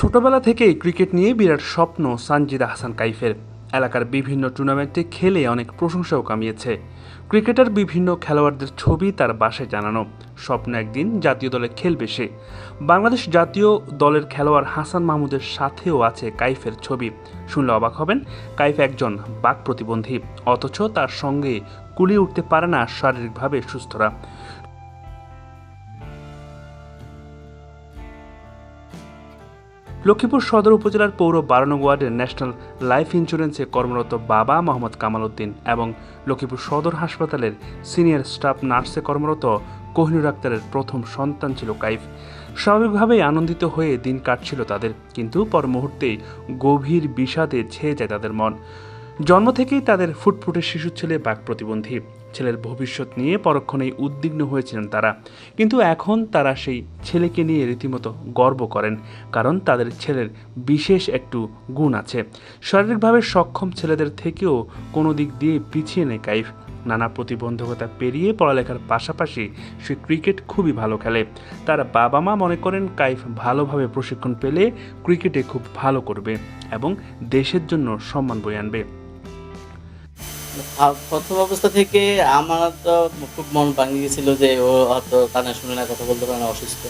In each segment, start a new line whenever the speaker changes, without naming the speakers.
ছোটবেলা থেকেই ক্রিকেট নিয়ে বিরাট স্বপ্ন সানজিদা হাসান কাইফের। এলাকার বিভিন্ন টুর্নামেন্টে খেলে অনেক প্রশংসাও কামিয়েছে। ক্রিকেটার বিভিন্ন খেলোয়াড়দের ছবি তার বাসায় জানানো, স্বপ্ন একদিন জাতীয় দলে খেলবে সে। বাংলাদেশ জাতীয় দলের খেলোয়াড় হাসান মাহমুদের সাথেও আছে কাইফের ছবি। শুনলে অবাক হবেন, কাইফ একজন বাক প্রতিবন্ধী, অথচ তার সঙ্গে কুলিয়ে উঠতে পারে না শারীরিকভাবে সুস্থরা। লক্ষ্মীপুর সদর উপজেলার পৌর বারানো ওয়ার্ডের ন্যাশনাল লাইফ ইন্স্যুরেন্সে কর্মরত বাবা মোহাম্মদ কামাল উদ্দিন এবং লক্ষ্মীপুর সদর হাসপাতালের সিনিয়র স্টাফ নার্সে কর্মরত কোহিনুর আক্তারের প্রথম সন্তান ছিল কাইফ। স্বাভাবিকভাবেই আনন্দিত হয়ে দিন কাটছিল তাদের, কিন্তু পর মুহূর্তেই গভীর বিষাদে ছেয়ে যায় তাদের মন। জন্ম থেকেই তাদের ফুটফুটে শিশু ছেলে বাক প্রতিবন্ধী। ছেলের ভবিষ্যৎ নিয়ে পরক্ষণেই উদ্বিগ্ন হয়েছিলেন তারা। কিন্তু এখন তারা সেই ছেলেকে নিয়ে রীতিমতো গর্ব করেন, কারণ তাদের ছেলের বিশেষ একটু গুণ আছে। শারীরিকভাবে সক্ষম ছেলেদের থেকেও কোনো দিক দিয়ে পিছিয়ে নেই কাইফ। নানা প্রতিবন্ধকতা পেরিয়ে পড়ালেখার পাশাপাশি সে ক্রিকেট খুবই ভালো খেলে। তার বাবা মা মনে করেন কাইফ ভালোভাবে প্রশিক্ষণ পেলে ক্রিকেটে খুব ভালো করবে এবং দেশের জন্য সম্মান বয়ে আনবে।
প্রথম অবস্থা থেকে আমার তো খুব মন ভাঙে গেছিল যে ও হয়তো কানে শুনে না, কথা বলতে পারে না, অসুস্থ।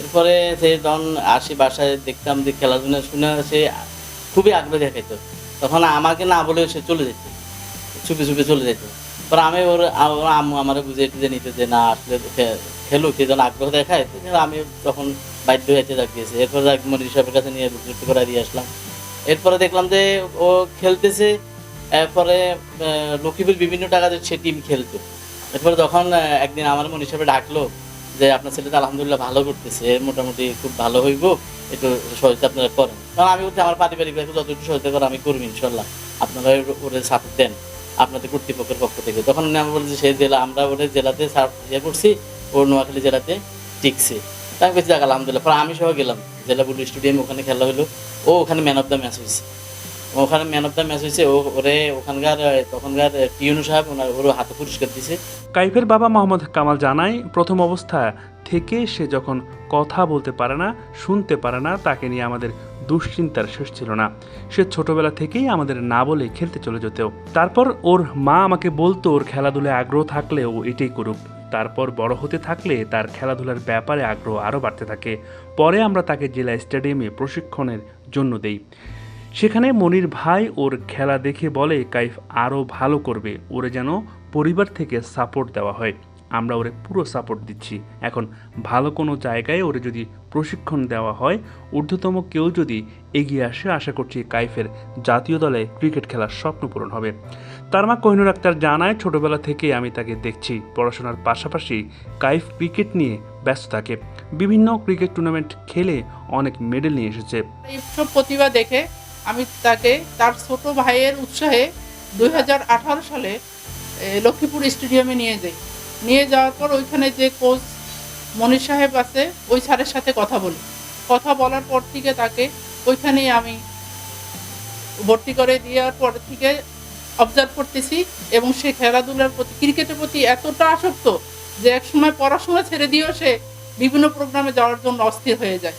এরপরে সে যখন আসি বাসায় দেখতাম যে খেলাধুলা শুনে সে খুবই আগ্রহ দেখাইতো। তখন আমাকে না বলে সে চলে যেত চুপে চুপে চলে যেত। পর আমি ওর আম্মু আমার বুঝে টুঝে নিত যে না, আসলে খে- খেলুক, সে যখন আগ্রহ দেখায়। আমি তখন বাধ্য হয়েছে যাক দিয়েছে এরপর মনির সাহেবের কাছে নিয়ে করে দিয়ে আসলাম। এরপরে দেখলাম যে ও খেলতেছে এরপরে লক্ষ্মীপুর বিভিন্ন টাকাতে সে টিম খেলতো। এরপরে আহ, একদিন আমার মন হিসাবে ডাকলো যে আপনার ছেলে তো আলহামদুলিল্লাহ ভালো করতেছে মোটামুটি খুব ভালো হইব একটু সহযোগিতা আপনারা করেন। কারণ আমি বলছি আমার পারিবারিক যতটুকু সহযোগিতা করে আমি করব ইনশাল্লাহ। আপনারা ওরে সাপোর্ট দেন আপনাদের কর্তৃপক্ষের পক্ষ থেকে। তখন আমি বলছি সেই জেলা আমরা ওরে জেলাতে ইয়ে করছি ওর নোয়াখালী জেলাতে টিকছে। তাই আমি বলছি আলহামদুলিল্লাহ। পরে আমি সহ গেলাম জেলা বুলু স্টেডিয়াম ওখানে খেলা হলো ও ওখানে ম্যান অফ দ্য ম্যাচ হয়েছে ওখানে ম্যান অফ দ্য ম্যাচ হয়েছে ওরে ওখানকার তখনকার টিউনু সাহেব, ওনার ওর হাতে পুরস্কার দিছে
কাইফের বাবা মোহাম্মদ কামাল জানায়, প্রথম অবস্থা থেকে সে যখন কথা বলতে পারে না, শুনতে পারে না, তাকে নিয়ে আমাদের দুশ্চিন্তার শেষ ছিল না। সে ছোটবেলা থেকেই আমাদের না বলে খেলতে চলে যেত। তারপর ওর মা আমাকে বলতো, ওর খেলাধুলায় আগ্রহ থাকলে ও এটাই করুক। তারপর বড় হতে থাকলে তার খেলাধুলার ব্যাপারে আগ্রহ আরও বাড়তে থাকে। পরে আমরা তাকে জেলা স্টেডিয়ামে প্রশিক্ষণের জন্য দেই। সেখানে মনির ভাই ওর খেলা দেখে বলে, কাইফ আরও ভালো করবে। ওরে যেন পরিবার থেকে সাপোর্ট দেওয়া হয়। আমরা ওরে পুরো সাপোর্ট দিচ্ছি। এখন ভালো কোনো জায়গায় ওরে যদি প্রশিক্ষণ দেওয়া হয়, ঊর্ধ্বতম কেউ যদি এগিয়ে আসে, আশা করছি কাইফের জাতীয় দলে ক্রিকেট খেলার স্বপ্ন পূরণ হবে। তার মা কোহিনুর আক্তার জানায়, ছোটবেলা থেকেই আমি তাকে দেখছি। পড়াশোনার পাশাপাশি কাইফ ক্রিকেট নিয়ে ব্যস্ত থাকে। বিভিন্ন ক্রিকেট টুর্নামেন্ট খেলে অনেক মেডেল নিয়ে এসেছে।
প্রতিভা দেখে আমি তাকে তার ছোট ভাইয়ের উৎসাহে দুই হাজার আঠারো সালে লক্ষ্মীপুর স্টেডিয়ামে নিয়ে যাই। নিয়ে যাওয়ার পর ওইখানে যে কোচ মনির সাহেব আছে, ওই স্যারের সাথে কথা বলি। কথা বলার পর থেকে তাকে ওইখানেই আমি ভর্তি করে দেওয়ার পর থেকে অবজার্ভ করতেছি এবং সে খেলাধুলার প্রতি, ক্রিকেটের প্রতি এতটা আসক্ত যে এক সময় পড়াশোনা ছেড়ে দিয়েও সে বিভিন্ন প্রোগ্রামে যাওয়ার জন্য অস্থির হয়ে যায়।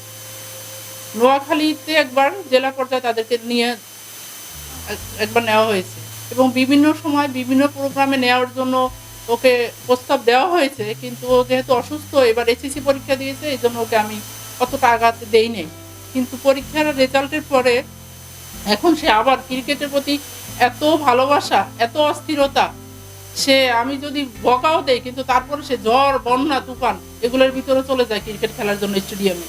নোয়াখালীতে একবার জেলা পর্যায়ে তাদেরকে নিয়ে একবার নেওয়া হয়েছে। এবং বিভিন্ন সময় বিভিন্ন প্রোগ্রামে নেওয়ার জন্য ওকে প্রস্তাব দেওয়া হয়েছে, কিন্তু ও যেহেতু অসুস্থ, এবার এসএসসি পরীক্ষা দিয়েছে, এই জন্য ওকে আমি অতটা আঘাত দেই নেই। কিন্তু পরীক্ষার রেজাল্টের পরে এখন সে আবার ক্রিকেটের প্রতি এত ভালোবাসা, এত অস্থিরতা, সে আমি যদি বকাও দেই, কিন্তু তারপরে সে ঝড় বন্যা, তুফান, এগুলোর ভিতরে চলে যায় ক্রিকেট খেলার জন্য স্টেডিয়ামে।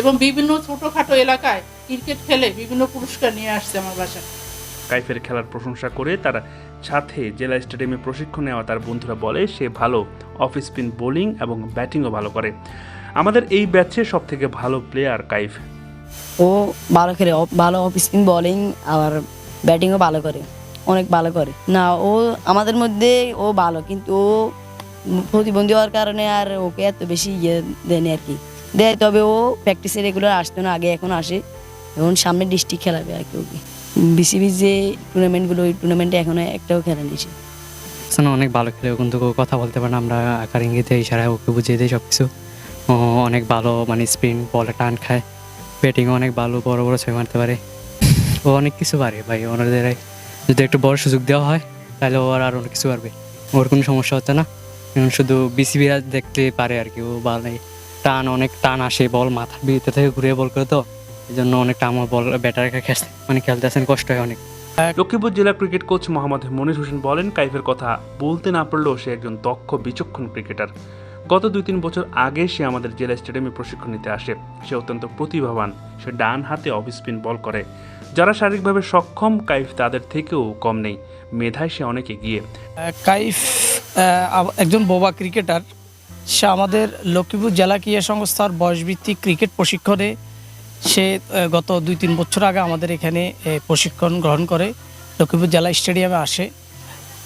এবং বিভিন্ন ছোটোখাটো এলাকায় ক্রিকেট খেলে বিভিন্ন পুরস্কার নিয়ে আসছে আমার বাসায়
কাইফের খেলার প্রশংসা করে তার সাথে জেলা স্টেডিয়ামে প্রশিক্ষণ নেওয়া তার বন্ধুরা বলে সে ভালো অফ স্পিন বোলিং এবং ব্যাটিংও ভালো করে। আমাদের এই ব্যাচে সব থেকে ভালো প্লেয়ার কাইফ।
ও ভালো খেলে ভালো অফ স্পিন বোলিং আর ব্যাটিংও ভালো করে অনেক ভালো করে। না ও আমাদের মধ্যে ও ভালো কিন্তু ও প্রতিবন্ধী হওয়ার কারণে আর ওকে এত বেশি ইয়ে দেয়নি আর কি। দেয়, তবে ও প্র্যাকটিসে রেগুলার আসতো না, আগে এখন আসে। এখন সামনে ডিস্ট্রিক্ট খেলাবে আর কি ওকে। বিসিবি যে টুর্নামেন্টগুলো ওই টুর্নামেন্টে এখনও একটাও খেলা নিয়েছে
শোনো, অনেক ভালো খেলে কিন্তু কথা বলতে পারে না। আমরা আকার ইঙ্গিতে ইশারায় ওকে বুঝিয়ে দিই সব কিছু ও অনেক ভালো মানে স্পিন বলে টান খায়। ব্যাটিংও অনেক ভালো, বড় বড় ছয় মারতে পারে। ও অনেক কিছু পারে ভাই, ওনাদের যদি একটু বড় সুযোগ দেওয়া হয়, তাহলে ও আর আর অনেক কিছু পারবে। ওর কোনো সমস্যা হচ্ছে না। শুধু বিসিবিরা দেখতে পারে আর কি, ও ভালো টান অনেক টান আসে বল মাথার ভিতর থেকে ঘুরে বল করে তো। এই জন্য অনেক টান বল ব্যাটার খেলতে মানে খেলতে আসেন কষ্ট হয় অনেক।
লক্ষ্মীপুর জেলা ক্রিকেট কোচ মোহাম্মদ মনির হোসেন বলেন কাইফের কথা বলতে না পারলেও সে একজন দক্ষ বিচক্ষণ ক্রিকেটার। গত দুই তিন বছর আগে সে আমাদের জেলা স্টেডিয়ামে প্রশিক্ষণ নিতে আসে। সে অত্যন্ত প্রতিভাবান। সে ডান হাতে অফ স্পিন বল করে। যারা শারীরিকভাবে সক্ষম কাইফ তাদের থেকেও কম নেই। মেধায় সে অনেক এগিয়ে।
কাইফ একজন বোবা ক্রিকেটার। সে আমাদের লক্ষ্মীপুর জেলা ক্রীড়া সংস্থার বয়সভিত্তিক ক্রিকেট প্রশিক্ষণে সে গত দুই তিন বছর আগে আমাদের এখানে প্রশিক্ষণ গ্রহণ করে। লক্ষ্মীপুর জেলা স্টেডিয়ামে আসে।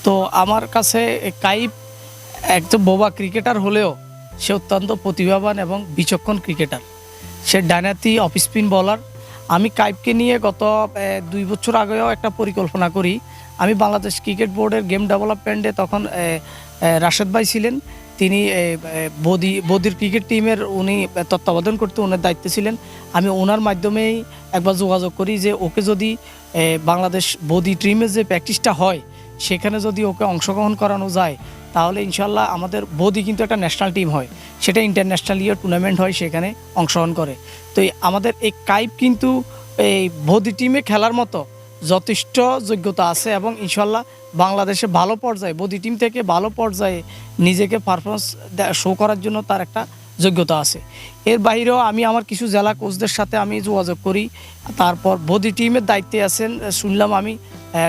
তো আমার কাছে এ, কাইফ একজন বোবা ক্রিকেটার হলেও সে অত্যন্ত প্রতিভাবান এবং বিচক্ষণ ক্রিকেটার। সে ডাইনাতি অফ স্পিন বলার। আমি কাইফকে নিয়ে গত দুই বছর আগেও একটা পরিকল্পনা করি। আমি বাংলাদেশ ক্রিকেট বোর্ডের গেম ডেভেলপমেন্টে তখন রাশেদ ভাই ছিলেন। তিনি বদি, বদির ক্রিকেট টিমের উনি তত্ত্বাবধান করতে ওনার দায়িত্বে ছিলেন। আমি ওনার মাধ্যমেই একবার যোগাযোগ করি যে ওকে যদি বাংলাদেশ বদি টিমের যে প্র্যাকটিসটা হয়, সেখানে যদি ওকে অংশগ্রহণ করানো যায়, তাহলে ইনশাল্লাহ আমাদের বদি কিন্তু একটা ন্যাশনাল টিম হয়। সেটা ইন্টারন্যাশনাল ইয়ে টুর্নামেন্ট হয়, সেখানে অংশগ্রহণ করে। তো আমাদের এই কাইপ কিন্তু এই বদি টিমে খেলার মতো যথেষ্ট যোগ্যতা আছে এবং ইনশাল্লাহ বাংলাদেশে ভালো পর্যায়ে বদি টিম থেকে ভালো পর্যায়ে নিজেকে পারফরমেন্স শো করার জন্য তার একটা যোগ্যতা আছে। এর বাইরেও আমি আমার কিছু জেলা কোচদের সাথে আমি যোগাযোগ করি। তারপর বদি টিমের দায়িত্বে আছেন, শুনলাম আমি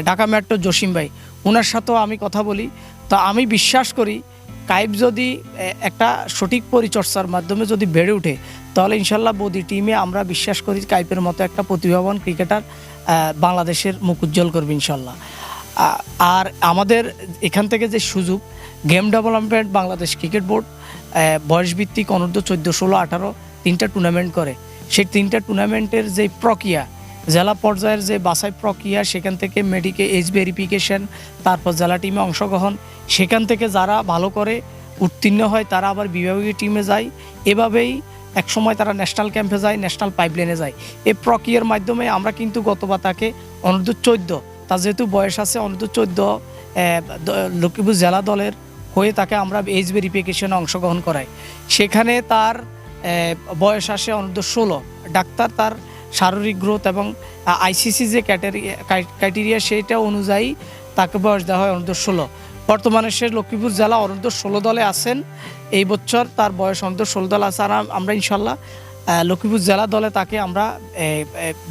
ঢাকা মেট্রো জসিম ভাই। ওনার সাথেও আমি কথা বলি। তো আমি বিশ্বাস করি কাইপ যদি একটা সঠিক পরিচর্চার মাধ্যমে যদি বেড়ে ওঠে তাহলে ইনশাল্লাহ বদি টিমে আমরা বিশ্বাস করি কাইপের মতো একটা প্রতিভাবান ক্রিকেটার বাংলাদেশের মুখ উজ্জ্বল করবে ইনশাল্লাহ। আর আমাদের এখান থেকে যে সুযোগ game development Bangladesh cricket board বয়সভিত্তিক অনূর্ধ্ব চোদ্দ, ষোলো, আঠারো তিনটা টুর্নামেন্ট করে। সেই তিনটা টুর্নামেন্টের যে প্রক্রিয়া, জেলা পর্যায়ের যে বাছাই প্রক্রিয়া, সেখান থেকে মেডিকে এজ ভেরিফিকেশন তারপর জেলা টিমে অংশগ্রহণ, সেখান থেকে যারা ভালো করে উত্তীর্ণ হয়, তারা আবার বিভাগীয় টিমে যায়। এভাবেই এক সময় তারা ন্যাশনাল ক্যাম্পে যায় ন্যাশনাল পাইপলাইনে যায়। এই প্রক্রিয়ার মাধ্যমে আমরা কিন্তু গতবার তাকে অনূর্ধ্ব চোদ্দ, তার যেহেতু বয়স আছে অনূর্ধ্ব চোদ্দ লক্ষ্মীপুর জেলা দলের হয়ে তাকে আমরা এজ ভেরিফিকেশনে অংশগ্রহণ করাই। সেখানে তার বয়স আসে অনূর্ধ্ব ষোলো। ডাক্তার তার শারীরিক গ্রোথ এবং আইসিসি যে ক্যাটেরিয়া ক্রাইটেরিয়া সেইটা অনুযায়ী তাকে বয়স দেওয়া হয় অনূর্ধ্ব ষোলো। বর্তমানে সে লক্ষ্মীপুর জেলা অনন্ত ষোলো দলে আছেন। এই বছর তার বয়স অনূর্ধ্ব ষোলো দল আছে আর আমরা ইনশাল্লাহ লক্ষ্মীপুর জেলা দলে তাকে আমরা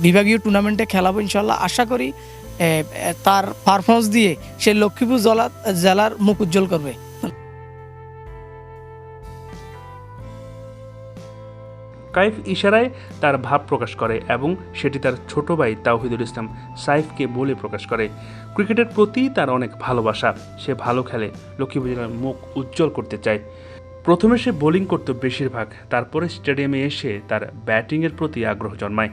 বিভাগীয় টুর্নামেন্টে খেলাবো ইনশাল্লাহ। আশা করি তার পারফরমেন্স দিয়ে সে লক্ষ্মীপুর জেলা জেলার মুখ উজ্জ্বল করবে।
কাইফ ইশারায় তার ভাব প্রকাশ করে এবং সেটি তার ছোট ভাই তাওহিদুল ইসলাম সাইফকে বলে প্রকাশ করে। ক্রিকেটের প্রতি তার অনেক ভালোবাসা। সে ভালো খেলে, লক্ষ্মী জেলার মুখ উজ্জ্বল করতে চায়। প্রথমে সে বোলিং করত বেশিরভাগ, তারপরে স্টেডিয়ামে এসে তার ব্যাটিংয়ের প্রতি আগ্রহ জন্মায়।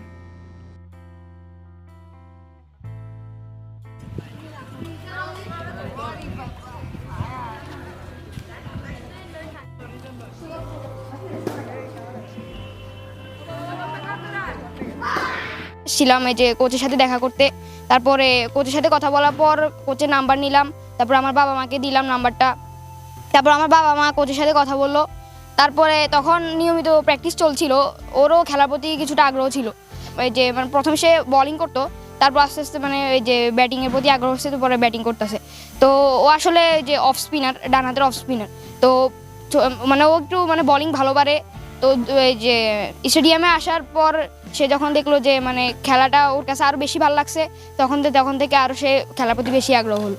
ছিলাম এই যে কোচের সাথে দেখা করতে। তারপরে কোচের সাথে কথা বলার পর কোচের নাম্বার নিলাম। তারপর আমার বাবা মাকে দিলাম নাম্বারটা তারপর আমার বাবা মা কোচের সাথে কথা বলল। তারপরে তখন নিয়মিত প্র্যাকটিস চলছিল। ওরও খেলার প্রতি কিছুটা আগ্রহ ছিল। এই যে মানে প্রথমে সে বোলিং করতো। তারপর আস্তে আস্তে মানে ওই যে ব্যাটিংয়ের প্রতি আগ্রহ হচ্ছে পরে ব্যাটিং করতেছে। তো ও আসলে যে অফ স্পিনার ডান হাতের অফ স্পিনার তো মানে ও একটু মানে বোলিং ভালো পারে। তো এই যে স্টেডিয়ামে আসার পর সে যখন দেখল যে মানে খেলাটা ওর কাছে আরও বেশি ভালো লাগছে, তখন তখন থেকে আরও সে খেলার প্রতি বেশি আগ্রহ হলো।